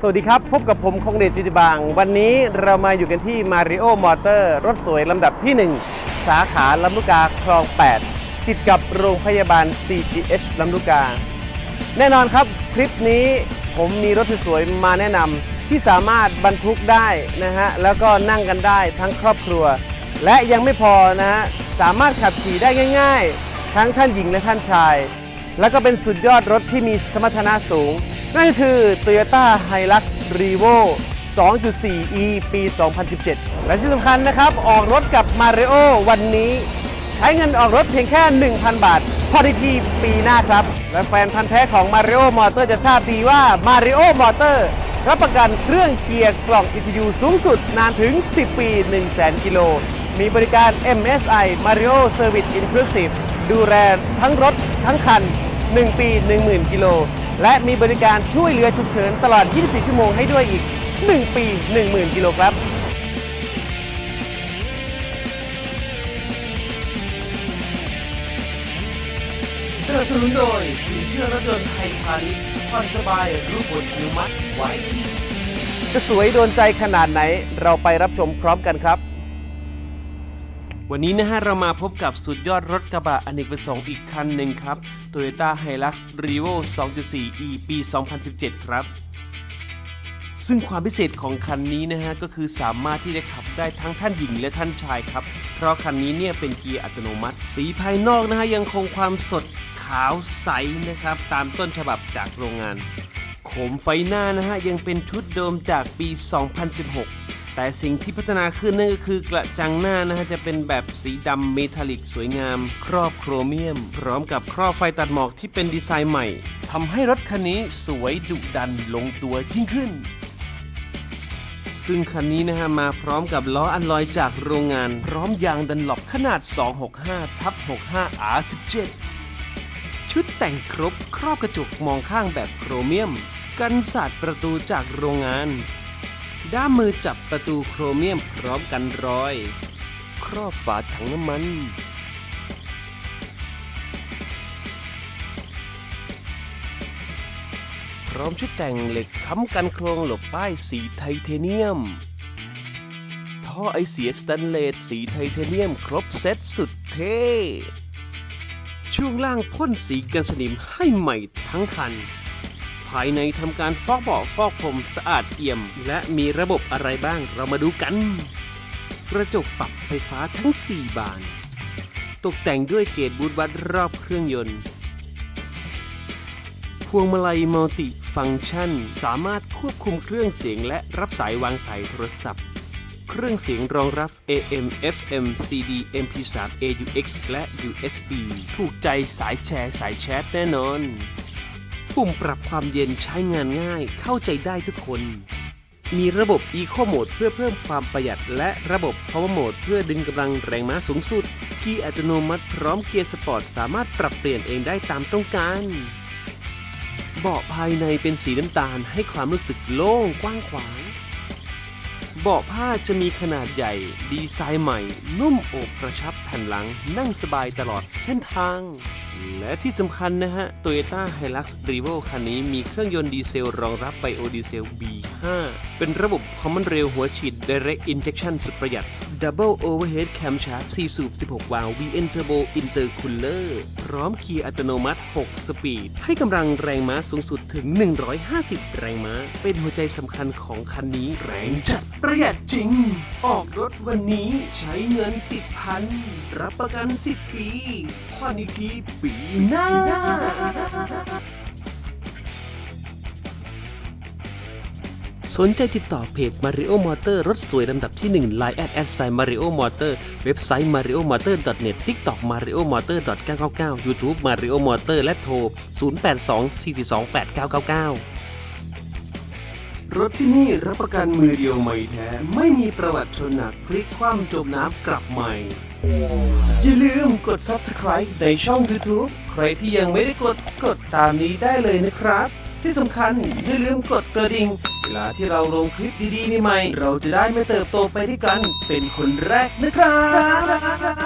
สวัสดีครับ พบกับผมคงเดชจิติบาง วันนี้เรามาอยู่กันที่ Mario Motor รถสวยลำดับที่ 1 สาขาลำลูกกาคลอง 8 ติดกับโรงพยาบาล CGH ลำลูกกา แน่นอนครับ คลิปนี้ผมมีรถสวยมาแนะนำที่สามารถบรรทุกได้นะฮะ แล้วก็นั่งกันได้ทั้งครอบครัว และยังไม่พอนะฮะ สามารถขับขี่ได้ง่าย ๆ ทั้งท่านหญิงและท่านชาย แล้วก็เป็นสุดยอดรถที่มีสมรรถนะสูง นั่นคือ Toyota Hilux Revo 2.4e ปี 2017 และที่สำคัญนะครับ ออกรถกับ Mario วันนี้ ใช้เงินออกรถเพียงแค่ 1,000 บาทพอดีทีปีหน้าครับ และแฟนพันธ์แท้ของ Mario Motor จะทราบดีว่า Mario Motor รับประกันเครื่องเกียร์กล่อง ECU สูงสุดนานถึง 10 ปี 100,000 กิโล มีบริการ MSI Mario Service Inclusive ดูแลทั้งรถทั้งคัน 1 ปี 10,000 กิโล และมีบริการช่วยเหลือฉุกเฉินตลอด 24 ชั่วโมงให้ด้วยอีก 1 ปี 10,000 กิโลครับ สนับสนุนโดยสินเชื่อรถยนต์ไทยพาณิชย์ผ่อนสบายรู้ผลอนุมัติไว้จะสวยโดนใจขนาดไหนเราไปรับชมพร้อมกันครับ วันนี้นะฮะเรามาพบกับสุดยอดรถกระบะอเนกประสงค์อีกคันหนึ่งครับ Toyota Hilux Revo 2.4e ปี 2017 ครับ ซึ่งความพิเศษของคันนี้นะฮะก็คือสามารถที่จะขับได้ทั้งท่านหญิงและท่านชายครับ เพราะคันนี้เนี่ยเป็นเกียร์อัตโนมัติ สีภายนอกนะฮะยังคงความสดขาวใสนะครับ ตามต้นฉบับจากโรงงานโคมไฟหน้านะฮะยังเป็นชุดเดิมจากปี 2016 แต่สิ่งที่พัฒนาขึ้นนั่นก็คือกระจังหน้านะฮะจะเป็นแบบสีดำเมทัลลิกสวยงาม ครอบโครเมียม พร้อมกับครอบไฟตัดหมอกที่เป็นดีไซน์ใหม่ทำให้รถคันนี้สวยดุดันลงตัวยิ่งขึ้นซึ่งคันนี้นะฮะมาพร้อมกับล้ออันลอยจากโรงงาน พร้อมยางดันหลบขนาด 265ทับ65 R17 ชุดแต่งครบครอบกระจกมองข้างแบบโครเมียม กันสาดประตูจากโรงงาน ด้ามมือจับประตูโครเมียมพร้อมกันรอย ครอบฝาถังน้ำมัน พร้อมชุดแต่งเหล็กค้ำกันโครงหลบป้ายสีไทเทเนียม ท่อไอเสียสแตนเลสสีไทเทเนียมครบเซตสุดเท่ช่วงล่างพ่นสีกันสนิมให้ใหม่ทั้งคัน ภายในทำการฟอกเบาะฟอกพรมสะอาดเอี่ยม และมีระบบอะไรบ้างเรามาดูกัน กระจกปรับไฟฟ้าทั้ง 4 บาน ตกแต่งด้วยเกจบูทวัดรอบเครื่องยนต์พวงมาลัยมัลติฟังก์ชัน สามารถควบคุมเครื่องเสียงและรับสายวางสายโทรศัพท์ เครื่องเสียงรองรับ AM FM CD MP3 AUX และ USB ถูกใจสายแชร์สายแชทแน่นอน ปุ่มปรับความเย็นใช้งานง่ายเข้าใจได้ทุกคน มีระบบ Eco Mode เพื่อเพิ่มความประหยัด และระบบ Power Mode เพื่อดึงกำลังแรงม้าสูงสุด เกียร์อัตโนมัติพร้อมเกียร์สปอร์ตสามารถปรับเปลี่ยนเองได้ตามต้องการเบาะภายในเป็นสีน้ำตาลให้ความรู้สึกโล่งกว้างขวาง เบาะผ้าจะมีขนาดใหญ่ ดีไซน์ใหม่ นุ่มอบกระชับแผ่นหลัง นั่งสบายตลอดเส้นทาง และที่สำคัญนะฮะ Toyota Hilux Revo คันนี้มีเครื่องยนต์ดีเซลรองรับไบโอดีเซล B5 เป็นระบบ Common Rail หัวฉีด Direct Injection สุดประหยัด Double Overhead Camshaft 4 สูบ 16 วาล์ว VN Turbo Intercooler พร้อมเกียร์อัตโนมัติ 6 สปีด ให้กำลังแรงม้าสูงสุดถึง 150 แรงม้า เป็นหัวใจสำคัญของคันนี้แรงจัดประหยัดจริง ออกรถวันนี้ใช้เงิน 10พัน รับประกัน 10 ปีผ่อนอีกทีปีหน้า สนใจติดต่อเพจ Mario Motor รถสวยลำดับที่ 1 Line แอดแอดไซ Mario Motor เว็บไซต์ mario motor net TikTok Mario Motor 999 YouTube Mario Motor และโทร 0824428999 รถที่นี่รับประกันมือเดียวไม่แท้ ไม่มีประวัติชนหนักพลิกคว่ำจมน้ำกลับใหม่ อย่าลืมกด Subscribe ในช่อง YouTube ใครที่ยังไม่ได้กดกดตามนี้ได้เลยนะครับ ที่สำคัญอย่าลืมกดกระดิ่ง เวลาที่เราลงคลิปดีๆนี้ใหม่ เราจะได้ไม่เติบโตไปด้วยกัน เป็นคนแรกนะครับ